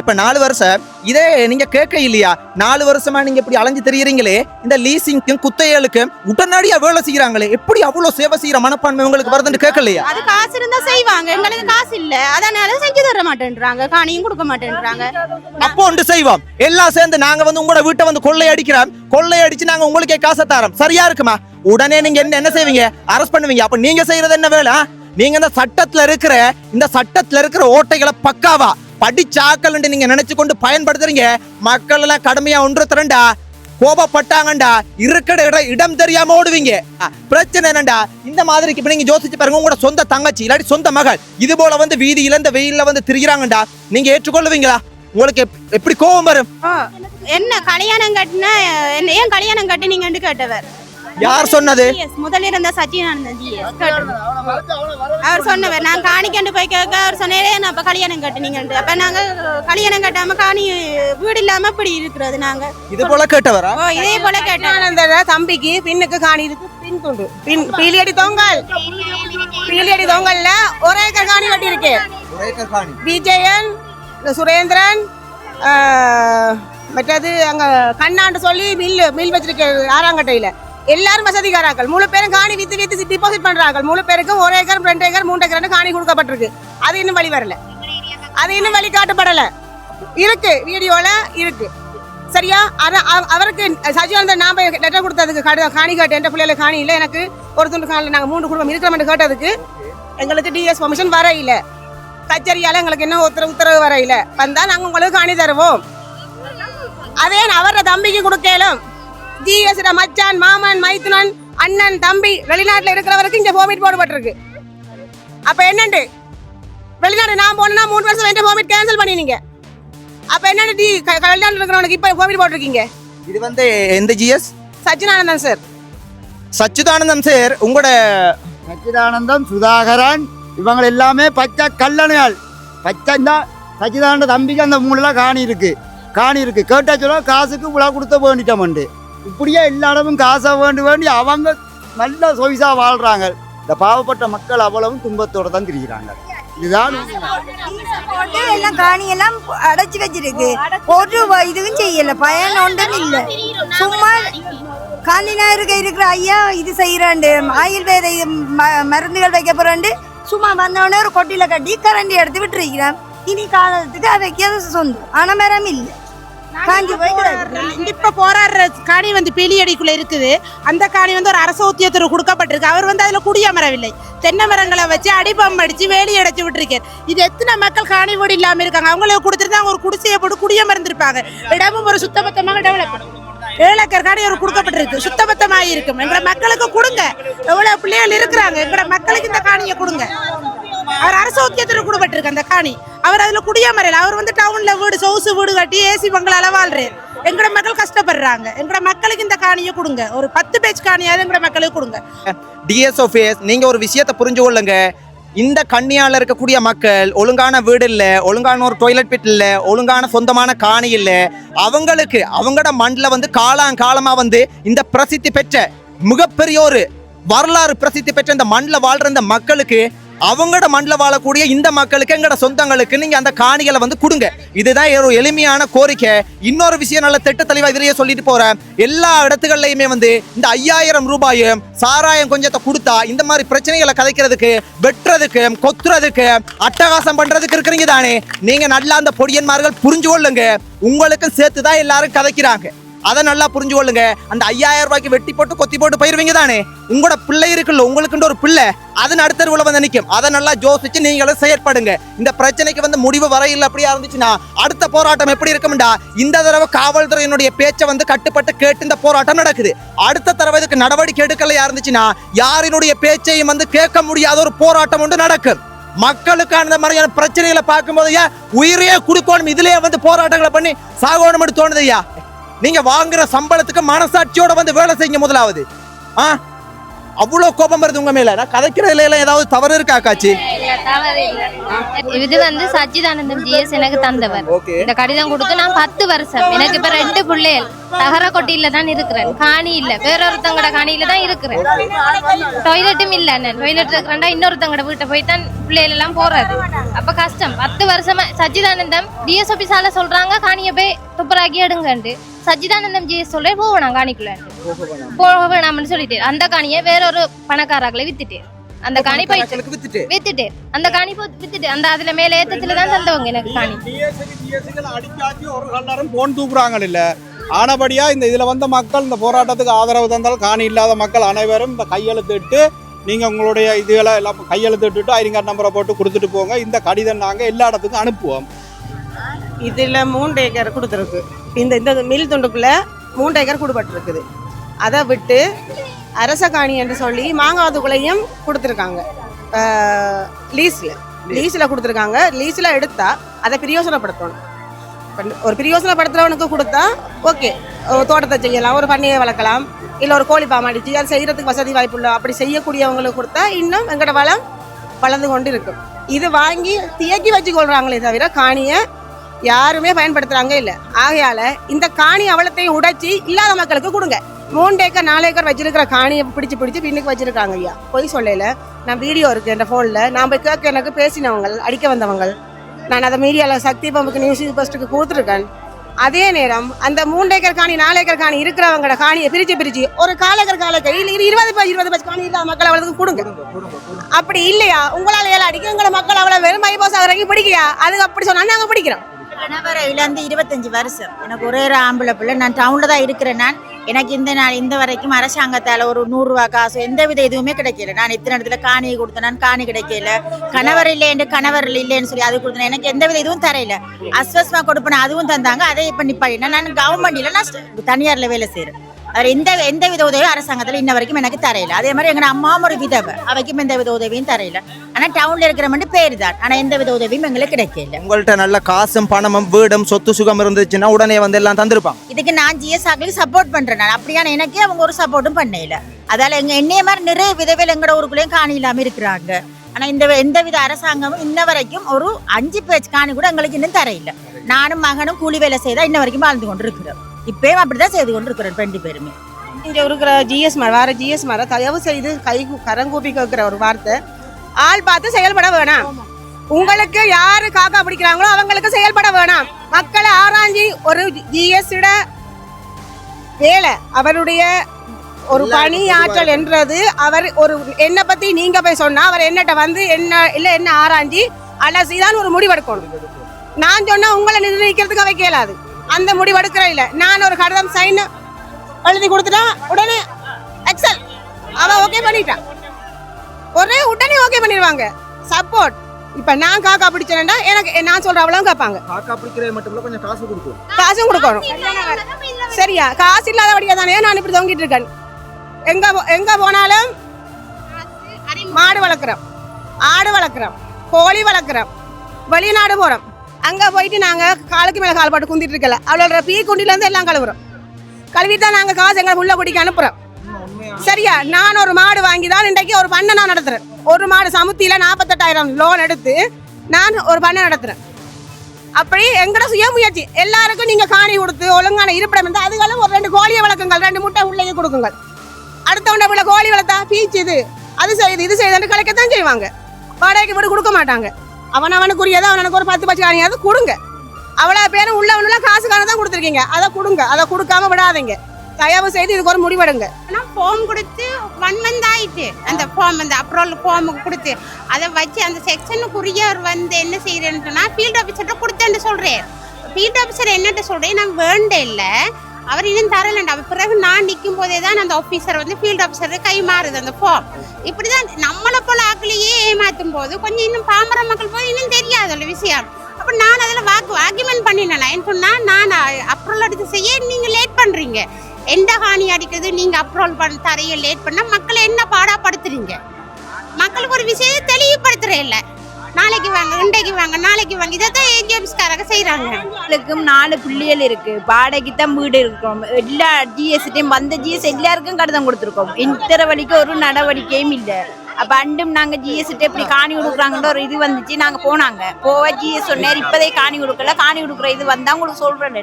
இப்ப நாலு வருஷம் இதே நீங்க கேட்க இல்லையா? நாலு வருஷமா நீங்க இப்படி அலைஞ்சு தெரியறீங்களே? இந்த லீசிங்க்கும் குத்தைகளுக்கும் உடனடியா வேலை செய்யறாங்களே எப்படி அவ்வளவு சேவை செய்யற மனப்பான்மை உங்களுக்கு வருதுன்னு கேட்கலையா? அது காசு இருந்தா செய்வாங்க. எங்களுக்கு காசு இல்ல. அதனால செஞ்சு தர மாட்டேன்றாங்க. காணியும் கொடுக்க மாட்டேன்றாங்க. அப்போ ஒன்று செய்வோம். எல்லாம் சேர்ந்து நாங்க வந்து உங்களோட வீட்டை வந்து கொள்ளையடிக்கிறோம் கொள்ளையடிச்சு நாங்க உங்களுக்கே காசை தரோம். சரியா இருக்குமா? உடனே நீங்க என்ன என்ன செய்வீங்க? அரெஸ்ட் பண்ணுவீங்க. அப்ப நீங்க செய்யறது என்ன வேலை? நீங்க இந்த சட்டத்துல இருக்கிற இந்த சட்டத்துல இருக்கிற ஓட்டைகளை பக்காவா படிச்சாக்கல் நீங்க நினைச்சு கொண்டு பயன்படுத்துறீங்க. மக்கள் எல்லாம் கடுமையா ஒன்று திரண்டா கோபப்பட்டாங்கண்டா இருக்கிற இடம் இடம் தெரியாம ஓடுவீங்க. பிரச்சனை என்னண்டா? இந்த மாதிரி இப்ப நீங்க யோசிச்சு பாருங்க உங்களோட சொந்த தங்கச்சி இல்லாட்டி சொந்த மகள் இது போல வந்து வீதியில இந்த வெயில்ல வந்து திரிகிறாங்கண்டா நீங்க ஏற்றுக்கொள்ளுவீங்களா உங்களுக்கு எப்படி கோபம் வரும்? என்ன கல்யாணம் கட்டினா என்ன ஏன் கல்யாணம் கட்டினீங்கன்னு கேட்டவர். யார் சொன்னது? GS, முதல்ல இருந்த சச்சிதானந்தன் ஜிஎஸ் அவர் சொன்னவர் நான் காணிக்கண்டு போய் கேட்க அவர் சொன்னே நான் அப்ப கல்யாணம் கட்டினீங்கன்ட்டு. அப்ப நாங்க கல்யாணம் கட்டாம காணி வீடு இல்லாம இப்படி இருக்கிறது நாங்க. இது போல கேட்டவரா? ஓ இதே போல கேட்டோம் அந்த தம்பிக்கு பின்னுக்கு காணி இருக்கு பின் துண்டு. பின் பீலியடி தொங்கல். பீலியடி தொங்கல்ல ஒரே ஏக்கர் காணி கட்டி இருக்கு விஜயன் சுரேந்திரன் மற்றது அங்க கண்ணாண்டு சொல்லி மில் மில் வச்சிருக்க ஆறாங்கட்டையில. எல்லாரும் வசதிக்காராக்கள் மூணு பேரும் காணி வித்து வித்து டிபாசிட் பண்றாங்க மூணு பேருக்கும் ஒரு ஏக்கர் ரெண்டு ஏக்கர் மூணு ஏக்கர் காணி கொடுக்கப்பட்டிருக்கு. அது இன்னும் வழி வரல. அது இன்னும் வழி காட்டப்படல இருக்கு. வீடியோல இருக்கு. சரியா? அவருக்கு சஜிவானந்தன் நான் போய் லெட்டர் கொடுத்ததுக்கு கடி- காணி கேட்டு என்ற பிள்ளைல காணி இல்லை? எனக்கு ஒரு துண்டு காணில். நாங்கள் மூன்று குடும்பம் இருக்கிறோம் கேட்டதுக்கு எங்களுக்கு டிஎஸ் பர்மிஷன் வர இல்லை. கச்சேரியால எங்களுக்கு என்ன உத்தரவு உத்தரவு வர இல்லை. வந்தா நாங்கள் உங்களுக்கு காணி தருவோம். அதே அவரோட தம்பிக்கு கொடுக்கலும். ஜிஎஸ் மச்சான் மாமன் மைத்துனன் அண்ணன் தம்பி வெளிநாட்டுல இருக்கிறவருக்கு இங்க போமிட் போடப்பட்டிருக்கு. அப்ப என்னண்டு? வெளிநாடு நான் போனா மூணு வருஷம் என்ற போமிட் கேன்சல் பண்ணினீங்க. அப்ப என்னன்னு டி க- வெளிநாட்டுல இருக்கிறவனுக்கு இப்ப போமிட் போட்டிருக்கீங்க? இது வந்து எந்த ஜிஎஸ் சச்சினானந்தன் சார். சச்சிதானந்தம் சார் உங்களோட சச்சிதானந்தம் சுதாகரன் இவங்க எல்லாமே பச்சை கல்லணையாள் பச்சை இந்த சச்சிதானந்த தம்பிக்கு அந்த மூணுல காணி இருக்கு. காணி இருக்கு. கேட்டா சொல்ல காசுக்கு விழா கொடுத்த வேண்டிட்டோம்ண்டு இப்படியே எல்லா இடமும் காசை வேண்டி வேண்டி அவங்க நல்ல சொவிசா வாழ்றாங்க. இந்த பாவப்பட்ட மக்கள் அவ்வளவும் துன்பத்தோட தான் திரிகிறாங்க இதுதான் எல்லாம் காணி எல்லாம் அடைச்சு வச்சிருக்கு. ஒரு இதுவும் செய்யல. பயன் ஒன்றும் இல்ல. சும்மா காலினா இருக்க இருக்கிற ஐயா இது செய்யறாண்டு ஆயுர்வேத மருந்துகள் வைக்க போறாண்டு. சும்மா வந்தவொடனே ஒரு கொட்டில கட்டி கரண்டி எடுத்து விட்டுருக்கிறான். இனி காலத்துக்கு அவைக்கு அது சொந்தம். ஆனா மரம் இல்லை. காஞ்சி. இப்ப போராடுற காணி வந்து பீலியடிக்குள்ள இருக்குது. அந்த காணி வந்து ஒரு அரச உத்தியோகத்தர் கொடுக்கப்பட்டிருக்கு. அவர் வந்து அதுல குடியமரவில்லை. தென்னை மரங்களை வச்சு அடிப்பம் அடிச்சு வேலி அடைச்சு விட்டுருக்காரு. இது எத்தனை மக்கள் காணி வீடு இல்லாம இருக்காங்க? அவங்களுக்கு கொடுத்துருந்தாங்க ஒரு குடிசையை போட்டு குடியமர்ந்திருப்பாங்க. இடமும் ஒரு சுத்தபத்தமாக டெவலப் ஏழு ஏக்கர் காணி ஒரு கொடுக்கப்பட்டிருக்கு. சுத்தபத்தமாக இருக்கும். எங்களை மக்களுக்கு கொடுங்க. எவ்வளவு பிள்ளைகள் இருக்கிறாங்க. எங்களோட மக்களுக்கு இந்த காணியை கொடுங்க. அவர் அரசு உத்தியத்தில் கொடுப்பட்டிருக்கு அந்த காணி. அவர் அதில் குடியமரையில் அவர் வந்து டவுனில் வீடு சொகுசு வீடு கட்டி ஏசி பங்களால வாழ்றாரு. எங்கட மக்கள் கஷ்டப்படுறாங்க. எங்கட மக்களுக்கு இந்த காணியை கொடுங்க. ஒரு பத்து பேஜ் காணியாவது எங்கட மக்களுக்கு கொடுங்க. டிஎஸ்ஓபிஎஸ் நீங்கள் ஒரு விஷயத்தை புரிஞ்சு கொள்ளுங்க. இந்த கண்ணியால் இருக்கக்கூடிய மக்கள் ஒழுங்கான வீடு இல்லை ஒழுங்கான ஒரு டாய்லெட் பிட் இல்லை ஒழுங்கான சொந்தமான காணி இல்லை அவங்களுக்கு அவங்களோட மண்ணில் வந்து காலாங்காலமாக வந்து இந்த பிரசித்தி பெற்ற மிகப்பெரிய ஒரு வரலாறு பிரசித்தி பெற்ற இந்த மண்ணில் வாழ்ற இந்த மக்களுக்கு அவங்களோட மண்ணில் வாழக்கூடிய இந்த மக்களுக்கு எங்களோட சொந்தங்களுக்கு நீங்க அந்த காணிகளை வந்து கொடுங்க. இதுதான் ஒரு எளிமையான கோரிக்கை. இன்னொரு விஷயம் நல்ல திட்ட தெளிவா இதுலயே சொல்லிட்டு போறேன். எல்லா இடத்துகள்லயுமே வந்து இந்த ஐயாயிரம் ரூபாயும் சாராயம் கொஞ்சத்தை கொடுத்தா இந்த மாதிரி பிரச்சனைகளை கதைக்கிறதுக்கு வெட்டுறதுக்கு கொத்துறதுக்கு அட்டகாசம் பண்றதுக்கு இருக்கிறீங்க தானே. நீங்க நல்லா அந்த பொடியன்மார்கள் புரிஞ்சு கொள்ளுங்க. உங்களுக்கும் சேர்த்து தான் எல்லாரும் கதைக்கிறாங்க. அதை நல்லா புரிஞ்சு கொள்ளுங்க அந்த ஐயாயிரம் ரூபாய்க்கு வெட்டி போட்டு கொத்தி போட்டு போயிருவீங்க தானே? உங்களோட பிள்ளை இருக்குல்ல உங்களுக்குன்ற ஒரு பிள்ளை அது நடுத்தருவுல வந்து நிற்கும் அதை நல்லா ஜோசிச்சு நீங்களும் செயற்படுங்க. இந்த பிரச்சனைக்கு வந்து முடிவு வரையில் அப்படியா இருந்துச்சுன்னா அடுத்த போராட்டம் எப்படி இருக்கும்டா? இந்த தடவை காவல்துறையினுடைய பேச்சை வந்து கட்டுப்பட்டு கேட்டு இந்த போராட்டம் நடக்குது. அடுத்த தடவை இதுக்கு நடவடிக்கை எடுக்கலையா இருந்துச்சுன்னா யாரினுடைய பேச்சையும் வந்து கேட்க முடியாத ஒரு போராட்டம் ஒன்று நடக்கும். மக்களுக்கான இந்த மாதிரியான பிரச்சனைகளை பார்க்கும்போது ஐயா உயிரையே கொடுக்கணும். இதுலயே வந்து போராட்டங்களை பண்ணி சாகணும் தோணுது ஐயா. நீங்க வாங்குற சம்பளத்துக்கு மனசாட்சியோட வந்து வேலை செய்யுங்க முதலாவது. ஆ? அவ்வளோ கோபம் வருது உங்க மேல. நான் கதைக்கிறதுல எல்லாம் ஏதாவது தவறு இருக்கா காச்சி? இது வந்து சச்சிதானந்தம் ஜிஎஸ் எனக்கு தந்தவர். இந்த கடிதம் கொடுத்து நான் பத்து வருஷம். எனக்கு இப்ப ரெண்டு பிள்ளைகள். தகரக்கொட்டியில தான் இருக்கிறேன். காணி இல்ல. வேற ஒருத்தங்கட காணியில தான் இருக்கிறேன். டாய்லெட்டும் இல்ல டாய்லெட் இருக்கிறேன்டா இன்னொருத்தங்கட வீட்டை போய் தான் பிள்ளைகள் எல்லாம் போறது. அப்ப கஷ்டம். பத்து வருஷமா சச்சிதானந்தம் டிஎஸ் ஆபீஸால சொல்றாங்க காணியை போய் துப்புராக்கி எடுங்கன்ட்டு. சச்சிதானந்தம் ஜிஎஸ் சொல்றேன் போவேணாம் காணிக்குள்ள. போக வேணாம்னு சொல்லிட்டு அந்த காணியை வேற ஒரு பணக்காரர்களை வித்துட்டு அந்த காணி போயிட்டு வித்துட்டு வித்துட்டு அந்த காணி போ- வித்துட்டு அந்த அதுல மேல ஏத்தத்துல தான் தந்தவங்க எனக்கு காணி. அடிக்காச்சு ஒரு எல்லாரும் போன் தூக்குறாங்க இல்ல. ஆனபடியா இந்த இதுல வந்த மக்கள் இந்த போராட்டத்துக்கு ஆதரவு தந்தால் காணி இல்லாத மக்கள் அனைவரும் இந்த கையெழுத்து இட்டு நீங்க உங்களுடைய இதுகளை எல்லாம் கையெழுத்து இட்டுட்டு ஐடி கார்டு நம்பரை போட்டு கொடுத்துட்டு போங்க. இந்த கடிதம் நாங்க எல்லா இடத்துக்கும் அனுப்புவோம். இதில் மூன்று ஏக்கர் கொடுத்துருக்கு. இந்த இந்த மில் துண்டுக்குள்ளே மூன்று ஏக்கர் கொடுப்பட்டிருக்குது அதை விட்டு அரச காணி என்று சொல்லி மாங்காவதுக்குள்ளேயும் கொடுத்துருக்காங்க. லீஸில் லீஸில் கொடுத்துருக்காங்க. லீஸில் எடுத்தா அதை பிரயோசனப்படுத்தணும். ஒரு பிரயோசனப்படுத்துறவனுக்கு கொடுத்தா ஓகே தோட்டத்தை செய்யலாம் ஒரு பண்ணையை வளர்க்கலாம் இல்லை ஒரு கோழி பாமாடிச்சு அது செய்கிறதுக்கு வசதி வாய்ப்பு இல்லை அப்படி செய்யக்கூடியவங்களுக்கு கொடுத்தா இன்னும் எங்களோட வளம் வளர்ந்து கொண்டு இருக்கும் இது வாங்கி தேக்கி வச்சு கொள்றாங்களே தவிர காணியை யாருமே பயன்படுத்துறாங்க இல்லை. ஆகையால இந்த காணி அவலத்தையும் உடைச்சி இல்லாத மக்களுக்கு கொடுங்க. மூன்று ஏக்கர் நாலு ஏக்கர் வச்சிருக்கிற காணியை பிடிச்சி பிடிச்சி பின்னுக்கு வச்சிருக்காங்க ஐயா. பொய் சொல்லல. நான் வீடியோ இருக்கு என் ஃபோனில் நான் போய் கேட்க எனக்கு பேசினவங்க அடிக்க வந்தவங்க. நான் அதை மீடியாவில் சக்தி பம்புக்கு நியூஸ் பஸ்ட்டுக்கு கொடுத்துருக்கேன். அதே நேரம் அந்த மூன்று ஏக்கர் காணி நாலு ஏக்கர் காணி இருக்கிறவங்களோட காணியை பிரிச்சு பிரிச்சு ஒரு கால ஏக்கர் கால் இல்லை இருபது பா இருபது பஸ் காணி இல்லாத மக்கள் அவளுக்கு கொடுங்க. அப்படி இல்லையா? உங்களால் ஏழை அடிக்க எங்களை மக்கள் அவ்வளோ வெறும் மைபாஸ் வரைக்கும் பிடிக்கலையா? அது அப்படி சொன்னால் நாங்கள் பிடிக்கிறோம். கணவரை இழந்து இருபத்தஞ்சு வருஷம். எனக்கு ஒரே ஒரு ஆம்பளை பிள்ளை. நான் டவுன்ல தான் இருக்கிறேன் நான். எனக்கு இந்த நாள் இந்த வரைக்கும் அரசாங்கத்தால ஒரு நூறுரூவா காசு எந்த வித இதுவுமே கிடைக்கல. நான் இத்தனை இடத்துல காணியை கொடுத்தேன் நான் காணி கிடைக்கல. கணவர் இல்லைன்னு கணவர் இல்லைன்னு சொல்லி அது கொடுத்தேன். எனக்கு எந்த வித இதுவும் தரையில. அஸ்வஸ்மா கொடுப்பேன் அதுவும் தந்தாங்க அதை இப்போ நிப்பாடினா நான் கவர்மெண்ட்ல நான் தனியார்ல வேலை செய்யறேன் அவர் எந்த எந்த வித உதவியும் அரசாங்கத்துல இன்ன வரைக்கும் எனக்கு தரையில. அதே மாதிரி எங்க அம்மாவும் ஒரு விதவை. அவைக்கும் எந்த வித உதவியும் தரையில. ஆனா டவுன்ல இருக்கிற மட்டும் பேர் தான் ஆனா எந்த வித உதவியும் எங்களுக்கு கிடைக்கல. உங்கள்ட்ட நல்ல காசும் பணமும் வீடும் சொத்து சுகம் இருந்துச்சுன்னா உடனே வந்து எல்லாம் தந்திருப்பாங்க. இதுக்கு நான் ஜிஎஸ்ஆர்களுக்கு சப்போர்ட் பண்றேன் நான் அப்படியான எனக்கே அவங்க ஒரு சப்போர்ட்டும் பண்ணல. அதால எங்க என்னைய மாதிரி நிறைய விதவையில் எங்கட ஊருக்குள்ளேயும் காணி இல்லாம இருக்கிறாங்க. ஆனா இந்த எந்த வித அரசாங்கமும் இன்ன வரைக்கும் ஒரு அஞ்சு பேஜ் காணி கூட எங்களுக்கு இன்னும் தரையில்லை நானும் மகனும் கூலி வேலை செய்தா இன்ன வரைக்கும் வாழ்ந்து கொண்டு இருக்கிறோம் இப்பயும் அப்படிதான் செய்து கொண்டு இருக்கிறோம் ரெண்டு பேருமே. இங்கே இருக்கிற ஜிஎஸ் மார் வேற ஜிஎஸ் மார தயவு செய்து கை கரங்கூப்பி கேட்குற ஒரு வார்த்தை. ஆள் பார்த்து செயல்பட வேணாம். உங்களுக்கு யாரு காக்கா பிடிக்கிறாங்களோ அவங்களுக்கு செயல்பட வேணாம். மக்களை ஆராய்ஞ்சி ஒரு ஜிஎஸ்ட வேலை அவருடைய ஒரு பணி ஆற்றல் என்றது அவர் ஒரு என்னை பத்தி நீங்க போய் சொன்னா அவர் என்னட்ட வந்து என்ன இல்ல என்ன ஆராய்ஞ்சி அலசிதான் ஒரு முடிவெடுக்கணும். நான் சொன்னா உங்களை நிர்ணயிக்கிறதுக்கு அவை கேளாது. அந்த முடிவெடுக்கிற இல்ல. நான் ஒரு கடிதம் சைன் எழுதி கொடுத்துட்டா உடனே எக்ஸல் அவ ஓகே பண்ணிட்டான் ஒரே உடனே ஓகே பண்ணிடுவாங்க. சப்போர்ட் இப்ப நான் காக்கா பிடிச்சேன்டா எனக்கு நான் சொல்ற அவ்வளவு கேட்பாங்க. காக்கா பிடிக்கிறது மட்டும் இல்ல கொஞ்சம் காசு கொடுக்கும் காசும் கொடுக்கணும். சரியா. காசு இல்லாத வழியா தானே நான் இப்படி தொங்கிட்டு இருக்கேன். எங்க போ- எங்க போனாலும் மாடு வளர்க்குறோம். ஆடு வளர்க்குறோம். கோழி வளர்க்குறோம். வெளிநாடு போறோம். அங்கே போயிட்டு நாங்கள் காலுக்கு மேலே கால் பாட்டு குந்திட்டு இருக்கல. அவளோட பீ குண்டிலேருந்து எல்லாம் கழுவுறோம். கழுவிட்டு தான் நாங்கள் காசு எங்களை உள்ள குடிக்க அனுப்புறோம். சரியா? நான் ஒரு மாடு வாங்கி தான் இன்றைக்கு ஒரு பண்ணை நான் நடத்துறேன். ஒரு மாடு சமுத்தியில் நாற்பத்தெட்டாயிரம் லோன் எடுத்து நான் ஒரு பண்ணை நடத்துறேன். அப்படி எங்கட சுய முயற்சி எல்லாருக்கும் நீங்கள் காணி கொடுத்து ஒழுங்கான இருப்பிடம் இருந்தால் அதுகளும் ஒரு ரெண்டு கோழியை வளர்க்குங்கள். ரெண்டு முட்டை உள்ளேயே கொடுக்குங்கள். அடுத்தவண்ட உள்ள கோழி வளர்த்தா பீச் இது. அது செய்யுது இது செய்யுதுன்னு கலைக்கத்தான் செய்வாங்க. வாடகைக்கு வீடு கொடுக்க மாட்டாங்க. அவன் அவனுக்குரியதை அவனுக்கு ஒரு பத்து பச்சு காணியாவது கொடுங்க. அவ்வளோ பேரும் உள்ளவனுலாம் காசுக்கான தான் கொடுத்துருக்கீங்க. அதை கொடுங்க. அதை கொடுக்காம விடாதீங்க. தயவு செய்து இதுக்கு ஒரு முடிவெடுங்க. ஆனால் ஃபார்ம் கொடுத்து ஒன் மந்த் ஆயிட்டு. அந்த ஃபார்ம் அந்த அப்ரோல் ஃபார்முக்கு கொடுத்து அதை வச்சு அந்த செக்ஷனுக்குரியவர் வந்து என்ன செய்யறேன்னா ஃபீல்டு ஆஃபீஸர்கிட்ட கொடுத்தேன்னு சொல்கிறேன் ஃபீல்ட் ஆஃபீஸர் என்னட்ட சொல்கிறேன் நான் வேண்ட இல்லை. அவர் இன்னும் தரலண்டா பிறகு நான் நிற்கும் போதே தான் அந்த ஆஃபீஸர் வந்து ஃபீல்டு ஆஃபீஸர் கை மாறுது. அந்த ஃபார்ம் இப்படி தான் நம்மளை போல ஆக்களையே ஏமாற்றும் போது கொஞ்சம் இன்னும் பாமர மக்கள் போது இன்னும் தெரியாது அந்த விஷயம். அப்போ நான் அதில் வாக்கு ஆர்குமெண்ட் பண்ணினேன். ஏன்னு சொன்னால் நான் அப்ரூவல் எடுத்து செய்ய நீங்கள் லேட் பண்ணுறீங்க எந்த ஹானி அடிக்கிறது நீங்கள் அப்ரோல் பண்ண தரைய லேட் பண்ணால் மக்களை என்ன பாடாப்படுத்துறீங்க? மக்களுக்கு ஒரு விஷயத்தை தெளிவுபடுத்துற இல்லை நாளைக்கு வாங்க இன்றைக்கு வாங்க நாளைக்கு வாங்க. இதை போலீஸ்காரங்க செய்கிறாங்க எங்களுக்கும் நாலு பிள்ளைகள் இருக்கு. வாடகைக்கு தான் வீடு இருக்கோம். எல்லா ஜிஎஸ்டியும் வந்த ஜிஎஸ் எல்லாருக்கும் கடிதம் கொடுத்துருக்கோம். இத்தனை வழிக்கு ஒரு நடவடிக்கையும் இல்லை. அப்ப அண்டும் நாங்க ஜிஎஸ்டி எப்படி காணி கொடுக்குறாங்கன்ற ஒரு இது வந்துச்சு. நாங்க போனாங்க. போவ ஜிஎஸ் சொன்னார் இப்பதே காணி கொடுக்கல காணி கொடுக்குற இது வந்தா உங்களுக்கு சொல்றேன்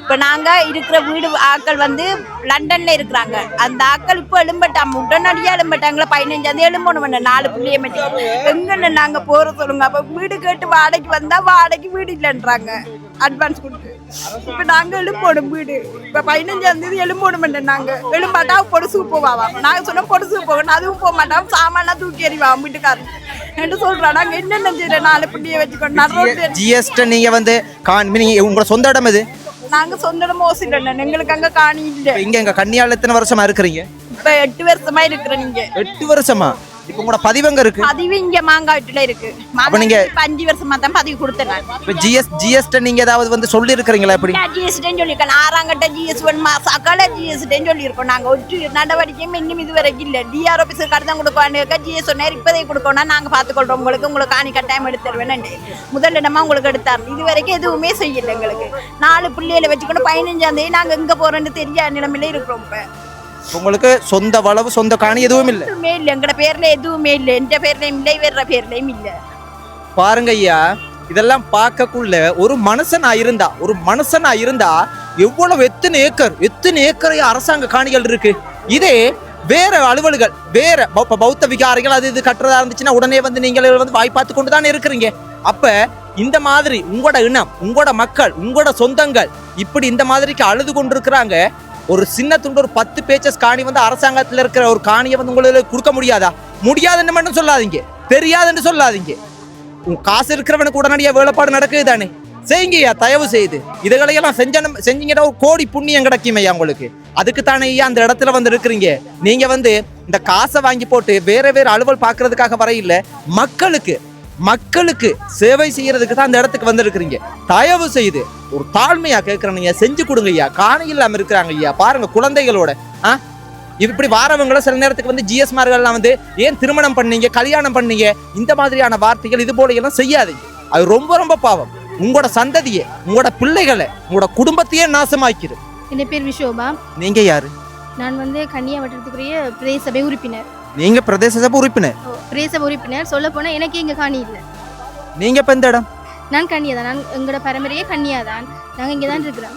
இப்ப நாங்க இருக்கிற வீடு ஆக்கள் வந்து லண்டன்ல இருக்கிறாங்க. அந்த ஆக்கள் இப்போ எழும்பட்டாங்க. உடனடியா எழும்பட்டாங்களா? பதினஞ்சாம் எழும்பணும் வேண்டாம். நாலு பிள்ளைய மட்டும். எங்கன்னு நாங்க போற சொல்லுங்க. அப்ப வீடு கேட்டு வாடகைக்கு வந்தா வாடகைக்கு வீடு இல்லைன்றாங்க. அட்வான்ஸ் கொடுத்து. இப்ப நாங்க எழும்போடும் வீடு. இப்ப பதினஞ்சாம் தேதி எழும்போடும் நாங்க. எழும்பாட்டா பொடுசு போவாவா? நாங்க சொன்ன பொடுசு போகணும் அதுவும் போக மாட்டோம் சாமான்லாம் தூக்கி எறிவா வீட்டுக்காரன். என்று நாங்க என்னென்ன செய்யற நாலு பிள்ளைய வச்சுக்கணும் ஜிஎஸ்டி நீங்க வந்து காணி நீங்க உங்களோட சொந்த இடம் இது நாங்க சொந்த இடம் இல்லை. எங்களுக்கு அங்க காணி இல்ல. இங்க எங்க கன்னியால எத்தனை வருஷமா இருக்கிறீங்க? இப்ப எட்டு வருஷமா இருக்கிற நீங்க எட்டு வருஷமா? இப்ப உங்களோட பதிவங்க இருக்கு? பதிவு இங்க மாங்காட்டுல இருக்கு. அப்ப நீங்க- இப்ப அஞ்சு வருஷமா தான் பதிவு கொடுத்தேன் இப்ப ஜிஎஸ் ஜிஎஸ்டி நீங்க ஏதாவது வந்து சொல்லி இருக்கிறீங்களா எப்படி ஜிஎஸ்டின்னு சொல்லியிருக்கோம் ஆறாங்கட்ட ஜிஎஸ் வேணுமா? சகல ஜிஎஸ்டின்னு சொல்லியிருக்கோம் நாங்க ஒரு நடவடிக்கையும் இன்னும் இது வரைக்கும் இல்ல. டிஆர் ஆபீஸர் கடிதம் கொடுப்பான்னு ஜிஎஸ் சொன்னார் இப்போதே கொடுக்கணும் நாங்க பார்த்துக்கொள்றோம். உங்களுக்கு உங்களுக்கு காணி கட்டாயம் எடுத்து தருவேன்னு முதல் இடமா உங்களுக்கு எடுத்தார் இது வரைக்கும் எதுவுமே செய்யல எங்களுக்கு. நாலு பிள்ளைகளை வச்சுக்கணும். பதினஞ்சாம் தேதி நாங்க எங்க போறோம்னு தெரியாத நிலைமையில இருக்கிறோம் இப்ப. உங்களுக்கு சொந்த வளவு சொந்த காணி எதுவும் இல்ல எதுவுமே இல்ல எங்கட பேர்ல எதுவுமே இல்ல எந்த பேர்லயும் இல்லை வேற பேர்லயும் இல்ல பாருங்க ஐயா இதெல்லாம் பார்க்கக்குள்ள ஒரு மனுஷனா இருந்தா ஒரு மனுஷனா இருந்தா எவ்வளவு எத்தனை ஏக்கர் எத்தனை ஏக்கர் அரசாங்க காணிகள் இருக்கு இதே வேற அலுவல்கள் வேற பௌத்த விகாரிகள் அது இது கட்டுறதா இருந்துச்சுன்னா உடனே வந்து நீங்கள் வந்து வாய் பார்த்து கொண்டு தானே இருக்கிறீங்க அப்ப இந்த மாதிரி உங்களோட இனம் உங்களோட மக்கள் உங்களோட சொந்தங்கள் இப்படி இந்த மாதிரிக்கு அழுது கொண்டிருக்கிறாங்க ஒரு சின்ன துண்டு ஒரு பத்து பேச்சஸ் காணி வந்து அரசாங்கத்தில் இருக்கிற ஒரு காணியை வந்து உங்களுக்கு கொடுக்க முடியாதா? முடியாதுன்னு மட்டும் சொல்லாதீங்க. தெரியாதுன்னு சொல்லாதீங்க. உன் காசு இருக்கிறவனுக்கு உடனடியாக வேலைப்பாடு நடக்குது தானே? செய்யுங்கய்யா தயவு செய்து. இதுகளையெல்லாம் செஞ்ச செஞ்சீங்கன்னா ஒரு கோடி புண்ணியம் கிடைக்கும் ஐயா உங்களுக்கு. அதுக்கு தானே ஐயா அந்த இடத்துல வந்து இருக்கிறீங்க. நீங்கள் வந்து இந்த காசை வாங்கி போட்டு வேற வேற அலுவல் பார்க்கறதுக்காக வர மக்களுக்கு மக்களுக்கு சேவை செய்யறதுக்கு தான் அந்த இடத்துக்கு வந்திருக்கிறீங்க. தயவு செய்து ஒரு தாழ்மையா கேட்கறீங்க செஞ்சு கொடுங்க ஐயா. காணி இல்லாம இருக்கிறாங்க ஐயா. பாருங்க குழந்தைகளோட ஆ? இப்படி வாரவங்கள சில நேரத்துக்கு வந்து ஜிஎஸ் மார்கள்லாம் வந்து ஏன் திருமணம் பண்ணீங்க? கல்யாணம் பண்ணீங்க? இந்த மாதிரியான வார்த்தைகள் இது போல எல்லாம் செய்யாதீங்க. அது ரொம்ப ரொம்ப பாவம். உங்களோட சந்ததியை உங்களோட பிள்ளைகளை உங்களோட குடும்பத்தையே நாசமாக்கிரு என் பேர் விஸ்வபா நீங்க யாரு? நான் வந்து கன்னியா வட்டத்துக்குரிய பிரதேச சபை உறுப்பினர். நீங்க பிரதேச சபை உறுப்பினர். பிரதேச உறுப்பினர். சொல்ல போனால் எனக்கு இங்கே காணி இல்லை. நீங்க இப்ப இந்த இடம்? நான் கன்னியா தான் நான் எங்களோட பரம்பரையே கன்னியா தான் நாங்கள் இங்கே தான் இருக்கிறோம்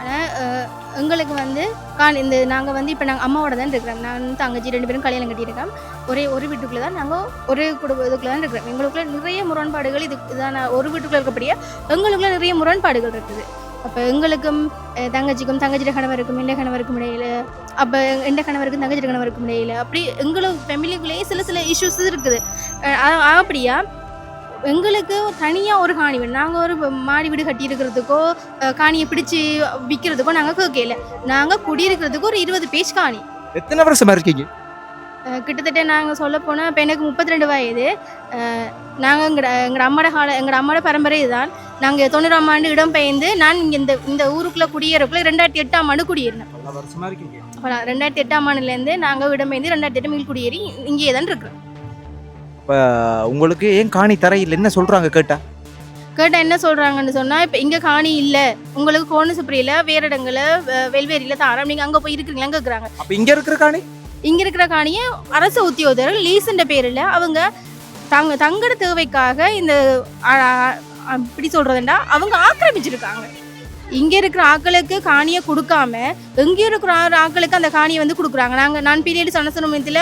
ஆனால் எங்களுக்கு வந்து காணி இந்த நாங்கள் வந்து இப்போ நாங்கள் அம்மாவோட தான் இருக்கிறோம். நான் தங்கச்சி ரெண்டு பேரும் கல்யாணம் கட்டியிருக்கோம். ஒரே ஒரு வீட்டுக்குள்ளே தான் நாங்கள் ஒரே குடும்ப இதுக்குள்ளே தான் இருக்கிறோம். எங்களுக்குள்ள நிறைய முரண்பாடுகள் இது இதான ஒரு வீட்டுக்குள்ளே இருக்கக்கூடிய எங்களுக்குள்ள நிறைய முரண்பாடுகள் இருக்குது. அப்போ எங்களுக்கும் தங்கச்சிக்கும் தங்கச்சியோட கணவருக்கும் எந்த கணவருக்கும் இடையில அப்போ எந்த கணவருக்கும் தங்கச்சியோட கணவருக்கும் இடையில அப்படி எங்களுக்கு ஃபேமிலிக்குள்ளேயே சில சில இஷ்யூஸ் இருக்குது. அப்படியா? எங்களுக்கு தனியாக ஒரு காணி வேணும். நாங்கள் ஒரு மாடி வீடு கட்டி இருக்கிறதுக்கோ காணியை பிடிச்சி விற்கிறதுக்கோ நாங்கள் கேட்கல நாங்கள் குடியிருக்கிறதுக்கு ஒரு இருபது பேஜ் காணி. எத்தனை வருஷமா இருக்கீங்க? கிட்டத்தட்ட நாங்கள் சொல்ல போனால் இப்போ எனக்கு முப்பத்தி ரெண்டு வயது நாங்கள் எங்கட எங்களோட அம்மாட கால எங்களோட அம்மாட பரம்பரை தான் நாங்கள் தொண்ணூறாம் ஆண்டு இடம் பெயர்ந்து நான் இங்கே இந்த இந்த ஊருக்குள்ளே குடியேறக்குள்ள ரெண்டாயிரத்தி எட்டாம் ஆண்டு குடியேறினேன். ரெண்டாயிரத்தி எட்டாம் ஆண்டுலேருந்து நாங்கள் இடம் பெயர்ந்து ரெண்டாயிரத்தி எட்டு மீள் குடியேறி இங்கேயே தான் இருக்கிறோம். இப்ப உங்களுக்கு ஏன் காணி தரையில் என்ன சொல்றாங்க கேட்டா? கேட்டால் என்ன சொல்கிறாங்கன்னு சொன்னால் இப்போ இங்கே காணி இல்லை. உங்களுக்கு கோணசுப்ரியில் வேற இடங்களில் வெல்வேரியில் தாரம் நீங்கள் அங்கே போய் இருக்கிறீங்களான்னு கேட்குறாங்க அப்ப இங்க இருக்கிற காணி? இங்க இருக்கிற காணியை அரசு உத்தியோகர்கள் லீஸ்ன்ற பேரில் அவங்க தங்க தங்கட தேவைக்காக இந்த இப்படி அ- சொல்றதுண்டா அவங்க ஆக்கிரமிச்சிருக்காங்க. இங்க இருக்கிற ஆக்களுக்கு காணியை கொடுக்காம எங்க இருக்கிற ஆக்களுக்கு அந்த காணியை வந்து கொடுக்குறாங்க. நாங்க நான் பீரியட் சனசனத்தில்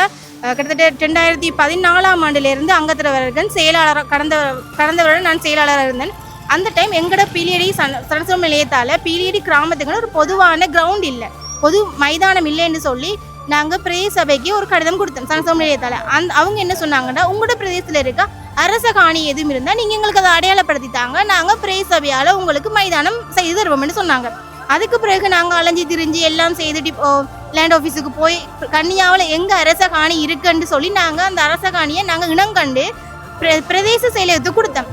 கிட்டத்தட்ட ரெண்டாயிரத்தி பதினாலாம் ஆண்டுலேருந்து அங்கத்திரவர்கள் செயலாளர் கடந்த கடந்த வருடம் நான் செயலாளராக இருந்தேன். அந்த டைம் எங்கட பீலியடி சன சனசனம் நிலையத்தால் பீலியடி கிராமத்துக்குன்னு ஒரு பொதுவான கிரவுண்ட் இல்லை. பொது மைதானம் இல்லைன்னு சொல்லி நாங்கள் பிரதேச சபைக்கு ஒரு கடிதம் கொடுத்தோம் சனசனம் நிலையத்தால அந்த அவங்க என்ன சொன்னாங்கன்னா உங்களோட பிரதேசத்தில் இருக்க அரச காணி எதுவும் இருந்தால் நீங்கள் எங்களுக்கு அதை அடையாளப்படுத்தி தாங்க நாங்கள் பிரதேச சபையால் உங்களுக்கு மைதானம் செய்து தருவோம்னு சொன்னாங்க. அதுக்கு பிறகு நாங்கள் அலைஞ்சு திரிஞ்சு எல்லாம் செய்துட்டு இப்போ லேண்ட் ஆஃபீஸுக்கு போய் கன்னியாவில் எங்கே அரச காணி இருக்குன்னு சொல்லி நாங்கள் அந்த அரச காணியை நாங்கள் இனங்கண்டு பிர- பிரதேச செயலகத்துக்கு கொடுத்தோம்.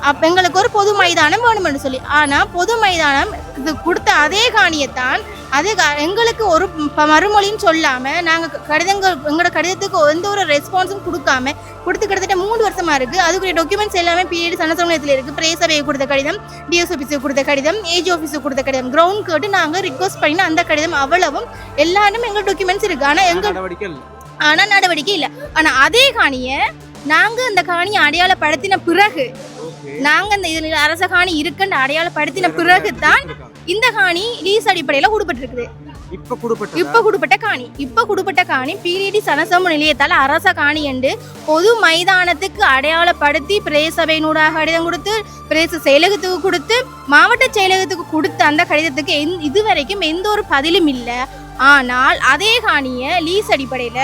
அப்போ எங்களுக்கு ஒரு பொது மைதானம் வேணும்னு சொல்லி. ஆனால் பொது மைதானம் இது கொடுத்த அதே காணியைத்தான் அது எங்களுக்கு ஒரு ப- மறுமொழியும் சொல்லாம நாங்க க- கடிதங்கள் எங்களோட கடிதத்துக்கு எந்த ஒரு ரெஸ்பான்ஸும் கொடுக்காம கொடுத்து கிட்டத்தட்ட மூணு வருஷமா இருக்கு. அதுக்குரிய டாக்குமெண்ட்ஸ் எல்லாமே பிஎடி சனசமயத்தில் இருக்கு. பிரே சபையை கொடுத்த கடிதம் டிஎஸ் ஆஃபீஸுக்கு கொடுத்த கடிதம் ஏஜி ஆஃபீஸுக்கு கொடுத்த கடிதம் கிரவுண்ட் கேட்டு நாங்க ரிக்வஸ்ட் பண்ணி அந்த கடிதம் அவ்வளவும் எல்லாரும் எங்க டாக்குமெண்ட்ஸ் இருக்கு. ஆனா எங்க நடவடிக்கை இல்ல. ஆனா நடவடிக்கை இல்ல. ஆனா அதே காணியை நாங்க அந்த காணியை அடையாளப்படுத்தின பிறகு நாங்க இந்த இதுல அரச காணி இருக்குன்னு அடையாளப்படுத்தின பிறகு தான் இந்த காணி லீஸ் அடிப்படையில கொடுப்பட்டிருக்குது இப்ப கொடுப்பட்ட காணி. இப்ப கொடுப்பட்ட காணி பீரியடி சனசம நிலையத்தால் அரச காணி என்று பொது மைதானத்துக்கு அடையாளப்படுத்தி பிரதேச சபையினூடாக கடிதம் கொடுத்து பிரதேச செயலகத்துக்கு கொடுத்து மாவட்ட செயலகத்துக்கு கொடுத்த அந்த கடிதத்துக்கு எந்- இதுவரைக்கும் எந்த ஒரு பதிலும் இல்லை. ஆனால் அதே காணியை லீஸ் அடிப்படையில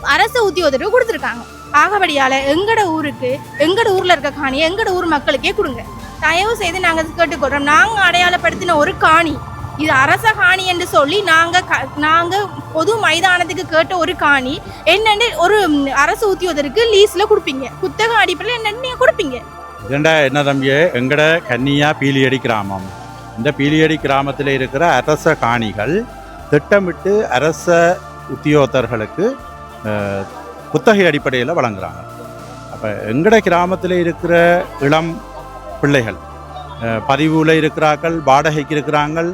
அரசு உத்தியோகத்தருக்கு கொடுத்துருக்காங்க. ஆகபடியால எங்கட ஊருக்கு எங்கட ஊர்ல இருக்க காணியை எங்கட ஊர் மக்களுக்கே கொடுங்க. தயவு செய்து நாங்கள் கேட்டுக்கொள்றோம். நாங்கள் அடையாளப்படுத்தின ஒரு காணி இது அரச காணி என்று சொல்லி நாங்கள் க- நாங்கள் பொது மைதானத்துக்கு கேட்ட ஒரு காணி என்னென்னு ஒரு அரசு உத்தியோகத்தருக்கு லீஸில் கொடுப்பீங்க. குத்தக அடிப்படையில் என்னென்னு கொடுப்பீங்க? இதுண்டா என்ன தம்பி எங்கட கன்னியா பீலியடி கிராமம். இந்த பீலியடி கிராமத்தில் இருக்கிற அரச காணிகள் திட்டமிட்டு அரச உத்தியோகத்தர்களுக்கு புத்தகை குத்தகை அடிப்படையில் வழங்குறாங்க. அப்போ எங்கட கிராமத்தில் இருக்கிற இளம் பிள்ளைகள். பதிவுல இருக்கிறார்கள் வாடகைக்கு இருக்கிறாங்கள்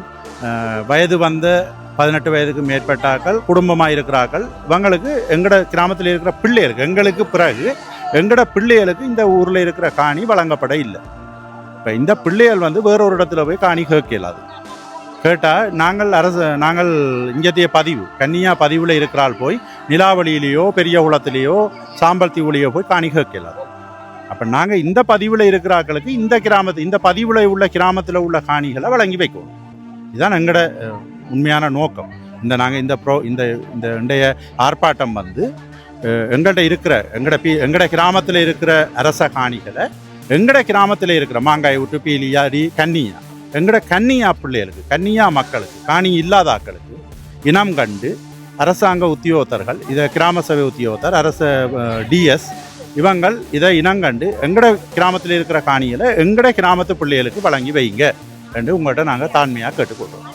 வயது வந்த பதினெட்டு வயதுக்கு மேற்பட்டாக்கள் குடும்பமாக இருக்கிறார்கள். இவங்களுக்கு எங்களோட கிராமத்தில் இருக்கிற பிள்ளைகளுக்கு எங்களுக்கு பிறகு எங்களோட பிள்ளைகளுக்கு இந்த ஊரில் இருக்கிற காணி வழங்கப்பட இல்லை. இப்போ இந்த பிள்ளைகள் வந்து வேறொரு இடத்துல போய் காணி கேட்க இயலாது கேட்டால் நாங்கள் அரசு நாங்கள் இங்கத்திய பதிவு கன்னியா பதிவில் இருக்கிறாள் போய் நிலாவளியிலேயோ பெரிய குளத்திலேயோ சாம்பல் தீவுலையோ போய் காணி கேட்க அப்போ நாங்கள் இந்த பதிவில் இருக்கிறாக்களுக்கு இந்த கிராமத்து இந்த பதிவில் உள்ள கிராமத்தில் உள்ள காணிகளை வழங்கி வைக்கணும். இதுதான் எங்களோட உண்மையான நோக்கம். இந்த நாங்கள் இந்த ப்ரோ இந்த இந்த இன்றைய ஆர்ப்பாட்டம் வந்து எங்கள்கிட்ட இருக்கிற எங்கட பி எங்கட கிராமத்தில் இருக்கிற அரச காணிகளை எங்கட கிராமத்தில் இருக்கிற மாங்காய் விட்டு பீலியாடி கன்னியா எங்கட கன்னியா பிள்ளைகளுக்கு கன்னியா மக்களுக்கு காணி இல்லாத ஆக்களுக்கு இனம் கண்டு அரசாங்க உத்தியோகத்தர்கள் இதை கிராம சபை உத்தியோகத்தர் அரச டிஎஸ் இவங்கள் இதை இனங்கண்டு எங்கட கிராமத்தில் இருக்கிற காணிகளை எங்கட கிராமத்து பிள்ளைகளுக்கு வழங்கி வைங்க என்று உங்கள்கிட்ட நாங்கள் தாண்மையாக கேட்டுக்கொள்கிறோம்